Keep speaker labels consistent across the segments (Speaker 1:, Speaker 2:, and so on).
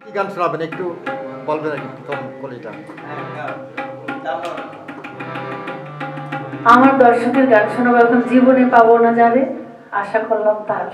Speaker 1: কি গান শোনাবেন? একটু বলবেন আর কি প্রথম কলিটা।
Speaker 2: আমার দর্শকের গান শোনাবো এখন জীবনে পাবো না যাবে আশা করলাম তার।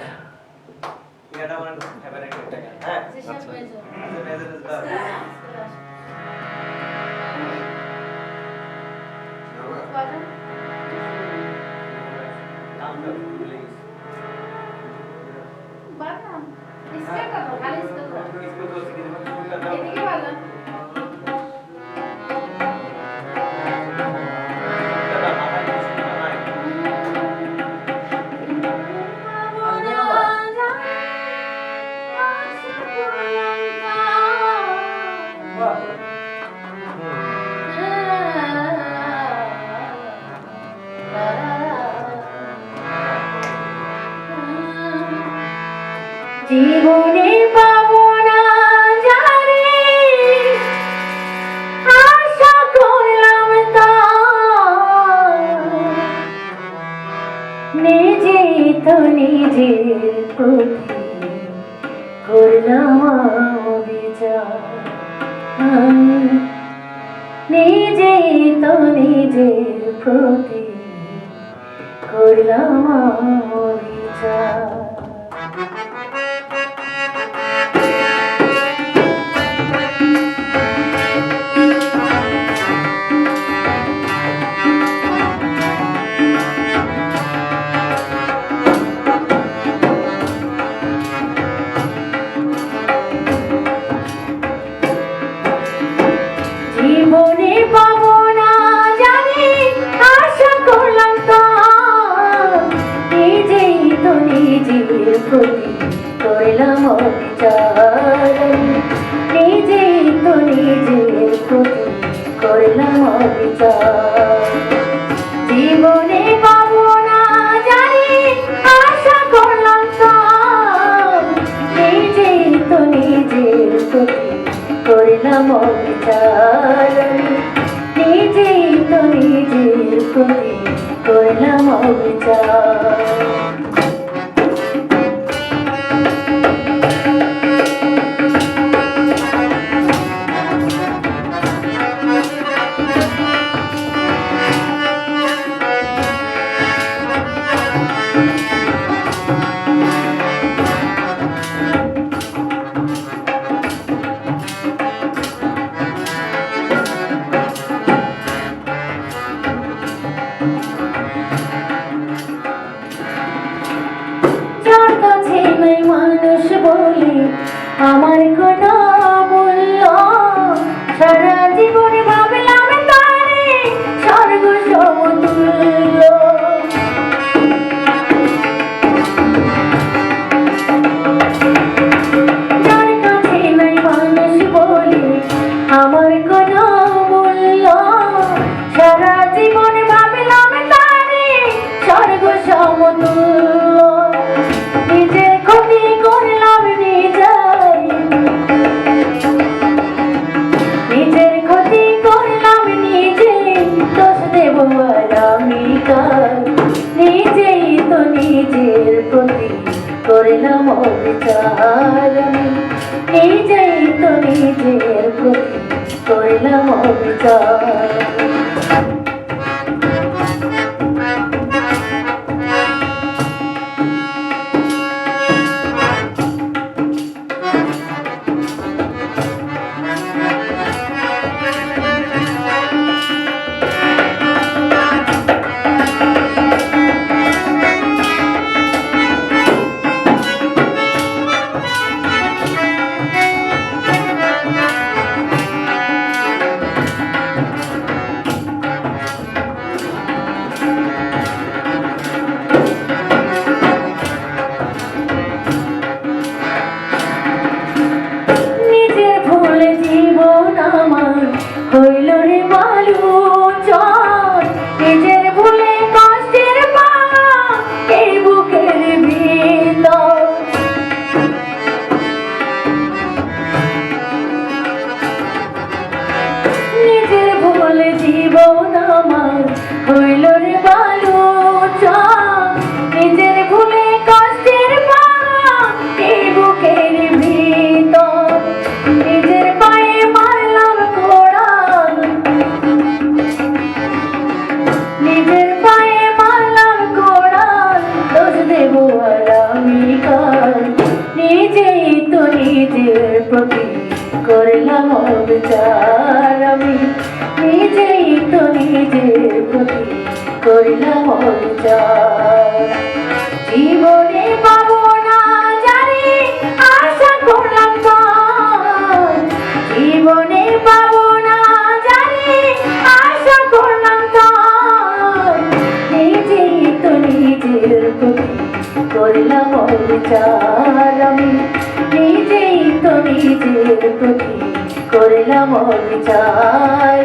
Speaker 2: জীবনে পাবো না করলাম তা। নিজেই তো নিজের প্রতি করলাম নিজেই তো নিজের প্রতি করলাম বিচার করলাম অবিচার জীবনে পাবো না জানি আশা করলাম তো নিজেই তো নিজের প্রতি করলাম অবিচার নিজেই তো নিজের করলাম অবিচার। সারা জীবন আমি নিজেই তো নিজের প্রতি করলাম বিচার আমি নিজেই তো নিজের প্রতি করিলাম জীবনে পাবো না জানি, আশা করলাম জীবনে পাবো না জানি, আশা করলাম নিজেই তো নিজের প্রতি করলাম বিচার করলাম বিচার